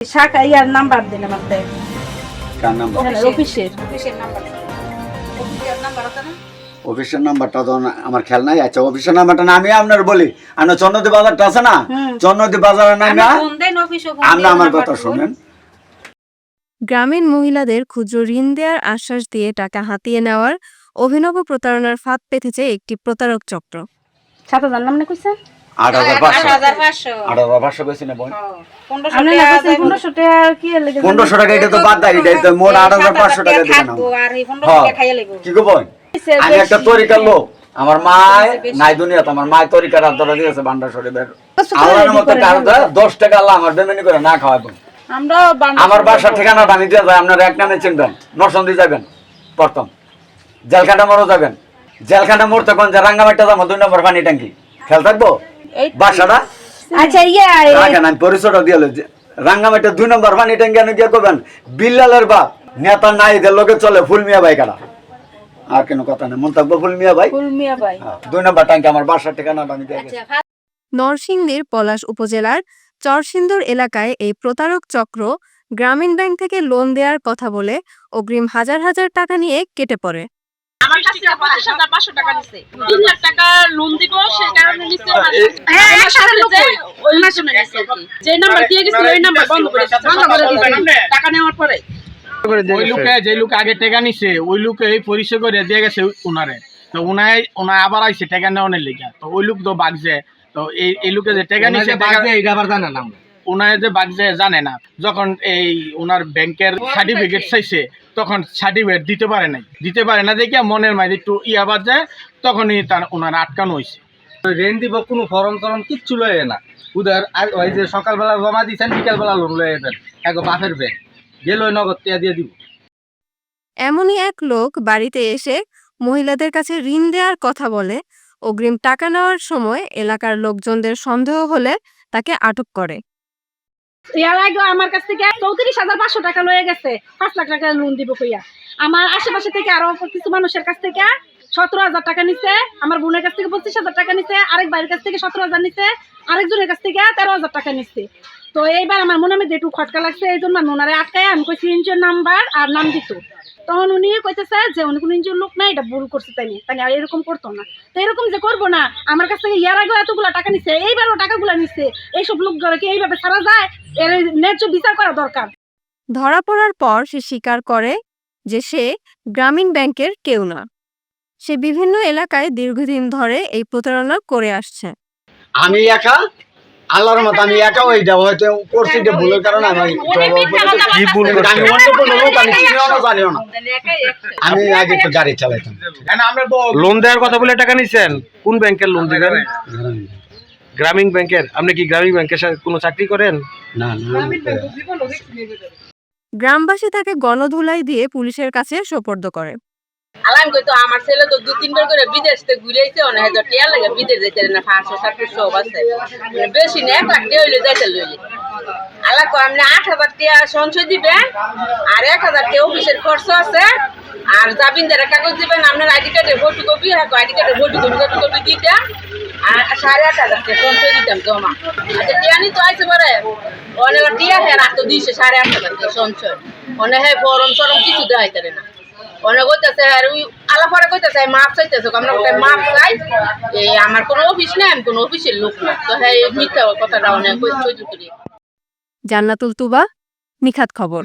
শাখা ইয়ার নাম্বার দিন আমাকে কার নাম্বার? অফিসের। অফিসের। নাম্বার। অফিসের নাম্বার আছে না? অফিসের নাম্বারটা তো আমার খেয়াল নাই। আচ্ছা অফিসের নাম্বারটা না আমি আপনার বলি। চন্নদী বাজারটা আছে না। চন্নদী বাজারের আমার কথা শুনেন। গ্রামীণ মহিলাদের ক্ষুদ্র ঋণ দেওয়ার আশ্বাস দিয়ে টাকা হাতিয়ে নেওয়ার অভিনব প্রতারণার ফাঁদ পেতেছে একটি প্রতারক চক্র। সাত হাজার নাম না কইছেন? আট হাজার পাঁচশো। আট হাজার পাঁচশো। আট হাজার পাঁচশো বেশি না বোন পনেরোশো আপনি না কইছেন পনেরোশো টাকা কি লেগে পনেরোশো টাকা এটা তো বাদ দেয় এটা মোট আট হাজার পাঁচশো টাকা দিবেন থাকব আর এই পনেরোশো টাকা খাইয়ে লাগবো কি গো বোন? আমি একটা তরিকার লোক আমার মায় নাই দুনিয়াতে আমার মায় তরিকার হাত ধরে দিয়েছে বান্ডার শরীফের আল্লাহর মতো কারও দশ টাকা আল্লাহ আমার বেমেনি করে না খাওয়াবো আমার বাসার ঠিকানাটা আমি দিয়ে যাই আপনারা এক নামে চিনবেন নরসন্দি যাবেন প্রথম। জেলখানা মোড়ও যাবেন। জেলখানা মোড় তখন যে রাঙ্গামাটিটা যাব দুই নম্বর পানি ট্যাঙ্কি। খেয়াল থাকব? বাসাটা? আচ্ছা ইয়া রাখেন আমি পরিচয়টা দিয়ে। রাঙ্গামাটির দুই নম্বর পানি ট্যাঙ্কি আমি গিয়ে করবেন বিল্লালের বাপ নেতা নাইদের লোকে চলে ফুল মিয়া ভাই কাটা আর কেন কথা নেই মন থাকব ফুল মিয়া ভাই? ফুল মিয়া ভাই। হ্যাঁ, দুই নম্বর ট্যাঙ্কি আমার বাসার ঠিকানাটা আমি দিয়ে আচ্ছা নরসিংদীর পলাশ উপজেলার চরসিন্দুর এলাকায় এই প্রতারক চক্র গ্রামীণ ব্যাংক থেকে লোন দেওয়ার কথা বলে অগ্রিম হাজার হাজার টাকা নিয়ে কেটে পড়ে। আমার কাছ পাঁচশো টাকা নিচ্ছে তিন লাখ টাকা কারণে নিচ্ছে লোক ওই মাসে নিচ্ছে যে নাম্বার দিয়ে গেছিল ওই নাম্বার বন্ধ করে বন্ধ করে দিচ্ছে টাকা নেওয়ার পরে। ওই লোকে যে লোক আগে টেকা নিছে ওই লোকে এই পরিচয় করে দিয়ে গেছে উনারে। তো উনাই উনায় আবার আইছে টেকা নেওয়ার লেগে। তো ওই লোক তো বাগছে। তো এই এই লোকে যে টেকা নিছে উনায় যে বাগছে জানে না যখন এই উনার ব্যাংকের সার্টিফিকেট চাইছে তখন সার্টিফিকেট দিতে পারে নাই। দিতে পারে না দেখে মনের মাঝে একটু ইয়া বাজে তখনই তার উনার আটকানো হয়েছে রেন্ট দিব কোনো ফরম টরম কিচ্ছু লয়ে না। উদার ওই যে সকালবেলা জমা দিচ্ছেন বিকালবেলা লোন লয়ে যাবেন এক বাপের ব্যাংক গেলে নগদ টিয়া দিয়ে দিব। এমনই এক লোক বাড়িতে এসে মহিলাদের কাছে ঋণ দেওয়ার কথা বলে। অগ্রিম টাকা নেওয়ার সময় এলাকার লোকজনদের সন্দেহ হলে তাকে আটক করে। এর আগে আমার কাছ থেকে চৌত্রিশ হাজার পাঁচশো টাকা লয়ে গেছে। পাঁচ লাখ টাকা লোন দিব কইয়া। আমার আশেপাশে থেকে আরও কিছু মানুষের কাছ থেকে সতেরো হাজার টাকা নিছে, আমার বোনের কাছ থেকে পঁচিশ হাজার টাকা নিছে, আরেক ভাইয়ের কাছ থেকে সতেরো হাজার নিছে, আরেকজনের কাছ থেকে তেরো হাজার টাকা নিচ্ছে তো এইবার আমার মনে মধ্যে একটু খটকা লাগছে, এই জন্য আমি ওনারে আটকায় আমি কইছি, ইঞ্জুর নাম্বার আর নাম দিত। তখন উনি কইতেছে যে, উনি কোনো ইঞ্জুর লোক নাই, এটা ভুল করছে তাই তাই আর এরকম করতো না। তো এরকম যে করব না, আমার কাছ থেকে ইয়ার আগেও এতগুলো টাকা নিচ্ছে এইবারও টাকাগুলো নিচ্ছে এইসব লোকগুলোকে এইভাবে ছাড়া যায়? এর ন্যায্য বিচার করা দরকার। ধরা পড়ার পর সে স্বীকার করে যে সে গ্রামীণ ব্যাংকের কেউ না। সে বিভিন্ন এলাকায় দীর্ঘদিন ধরে এই প্রতারণা করে আসছে। আমি একা? আল্লাহর মতো আমি একা ওই যাব হয়তো করছি যে ভুলের কারণে আমি কি ভুল আমি অন্য কোনো লোক আমি চিনিও না জানিও না। আমি আগে একটু গাড়ি চালাইতাম। লোন দেওয়ার কথা বলে টাকা নিছেন? কোন ব্যাংকের লোন দিবেন? গ্রামীণ ব্যাংকের? আপনি কি গ্রামীণ ব্যাংকের সাথে কোনো চাকরি করেন? না না গ্রামবাসী তাকে গণধুলাই দিয়ে পুলিশের কাছে সোপর্দ করে। আলাম কইতো আমার ছেলে তো দু, তিনবার করে বিদেশ থেকে ঘুরে আইছে অনেক হাজার টিয়া লাগে বিদেশ যাইতে না পাঁচশো সাতশো সব আছে। মানে বেশি না, এক লাখ টিয়া হইলে যাইতে লইলে। আলা কো আপনি আট হাজার টিয়া সঞ্চয় দিবেন, আর এক হাজার টিয়া অফিসের খরচ আছে, আর জামিনদারের কাগজ দিবেন, আপনার আইডি কার্ডের ফটো কপি আইডি কার্ডের ফটো কপি ফটো কপি দিতে, আর সাড়ে আট হাজার টিয়া সঞ্চয় দিতাম জমা। আচ্ছা টিয়া নি তো আইসে পরে? অনেক টিয়া হ্যাঁ রাত দিছে সাড়ে আট হাজার টিয়া সঞ্চয়। অনেক হ্যাঁ ফরম সরম কিছু দেওয়াই তারে না। অনেক কইতেছে আর ওই আলাপরে কইতেছে মাপ চাইতেছে আমরা ওটা মাপ চাই। এই আমার কোনো অফিস নাই আমি কোনো অফিসের লোক না। তো হ্যাঁ এই মিথ্যা কথাটা অনেক সহ্য করি জান্নাতুল তুবা নিখাত খবর।